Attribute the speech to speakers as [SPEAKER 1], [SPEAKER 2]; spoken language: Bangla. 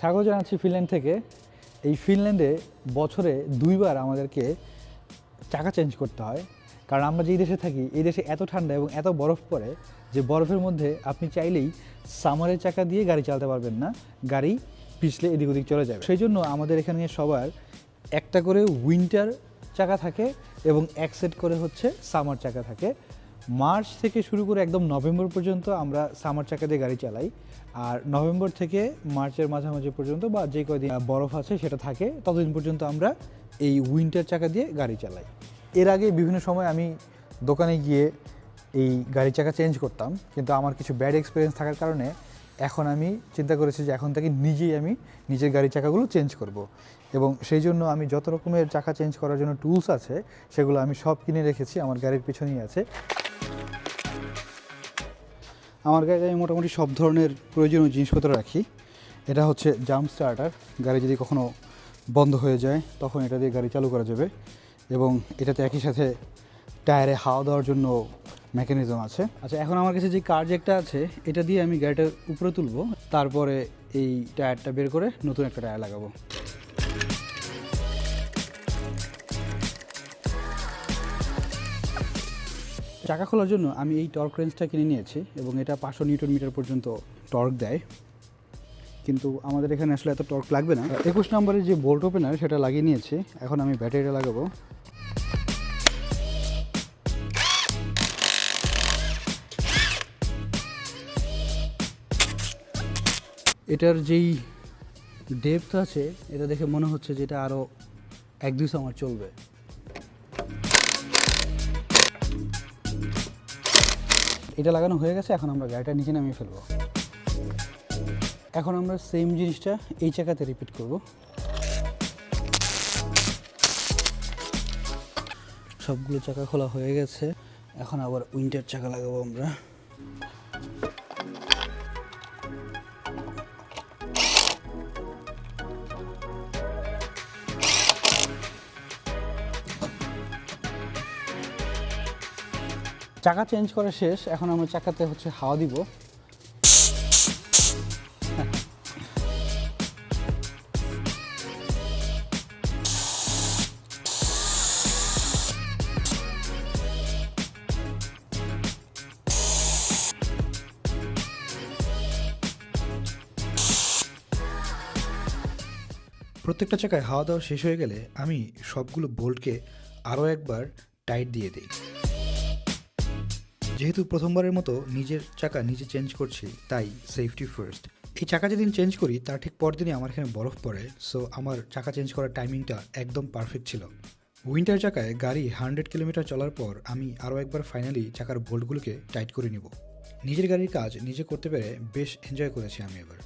[SPEAKER 1] স্বাগত জানাচ্ছি ফিনল্যান্ড থেকে। এই ফিনল্যান্ডে বছরে দুইবার আমাদেরকে চাকা চেঞ্জ করতে হয়। কারণ আমরা যেই দেশে থাকি, এই দেশে এত ঠান্ডা এবং এত বরফ পড়ে যে বরফের মধ্যে আপনি চাইলেই সামারের চাকা দিয়ে গাড়ি চালাতে পারবেন না। গাড়ি পিছলে এদিক ওদিক চলে যাবে। সেই জন্য আমাদের এখানে সবার একটা করে উইন্টার চাকা থাকে এবং এক সেট করে হচ্ছে সামার চাকা থাকে। মার্চ থেকে শুরু করে একদম নভেম্বর পর্যন্ত আমরা সামার চাকা দিয়ে গাড়ি চালাই। আর নভেম্বর থেকে মার্চের মাঝামাঝি পর্যন্ত বা যে কয়দিন বরফ আছে সেটা থাকে, ততদিন পর্যন্ত আমরা এই উইন্টার চাকা দিয়ে গাড়ি চালাই। এর আগে বিভিন্ন সময় আমি দোকানে গিয়ে এই গাড়ি চাকা চেঞ্জ করতাম, কিন্তু আমার কিছু ব্যাড এক্সপিরিয়েন্স থাকার কারণে এখন আমি চিন্তা করেছি যে এখন থেকে নিজেই আমি নিজের গাড়ির চাকাগুলো চেঞ্জ করব। এবং সেই জন্য আমি যত রকমের চাকা চেঞ্জ করার জন্য টুলস আছে, সেগুলো আমি সব কিনে রেখেছি, আমার গাড়ির পিছনেই আছে। আমার কাছে আমি মোটামুটি সব ধরনের প্রয়োজনীয় জিনিসপত্র রাখি। এটা হচ্ছে জাম্প স্টার্টার। গাড়ি যদি কখনো বন্ধ হয়ে যায়, তখন এটা দিয়ে গাড়ি চালু করা যাবে এবং এটাতে একই সাথে টায়ারে হাওয়া দেওয়ার জন্য মেকানিজম আছে। আচ্ছা এখন আমার কাছে যে কার জ্যাকটা আছে, এটা দিয়ে আমি গাড়িটার উপরে তুলবো। তারপরে এই টায়ারটা বের করে নতুন একটা টায়ার লাগাবো। চাকা খোলার জন্য আমি এই টর্ক রেঞ্জটা কিনে নিয়েছি এবং এটা পাঁচশো নিউটন মিটার পর্যন্ত টর্ক দেয়। কিন্তু আমাদের এখানে আসলে এত টর্ক লাগবে না। একুশ নম্বরের যে বোল্ট ওপেনার, সেটা লাগিয়ে নিয়েছি। এখন আমি ব্যাটারিটা লাগাবো। এটার যেই ডেপথ আছে, এটা দেখে মনে হচ্ছে যে এটা আরও এক দুই আমার চলবে। এটা লাগানো হয়ে গেছে, এখন আমরা গাড়িটা নিচে নামিয়ে ফেলব। এখন আমরা সেম জিনিসটা এই চাকাতে রিপিট করব। সবগুলো চাকা খোলা হয়ে গেছে, এখন আবার উইন্টার চাকা লাগাবো আমরা। চাকা চেঞ্জ করা শেষ, এখন আমরা চাকাতে হচ্ছে হাওয়া দিব।
[SPEAKER 2] প্রত্যেকটা চাকায় হাওয়া দাওয়া শেষ হয়ে গেলে আমি সবগুলো বোল্টকে আরও একবার টাইট দিয়ে দিই। যেহেতু প্রথমবারের মতো নিজের চাকা নিজে চেঞ্জ করছি, তাই সেফটি ফার্স্ট এই চাকা যেদিন চেঞ্জ করি, তার ঠিক পরদিনই আমার এখানে বরফ পড়ে সো আমার চাকা চেঞ্জ করার টাইমিংটা একদম পারফেক্ট ছিল। উইন্টার চাকায় গাড়ি হান্ড্রেড কিলোমিটার চলার পর আমি আরও একবার ফাইনালি চাকার বোল্টগুলোকে টাইট করে নিব। নিজের গাড়ির কাজ নিজে করতে পেরে বেশ এনজয় করেছি আমি এবার।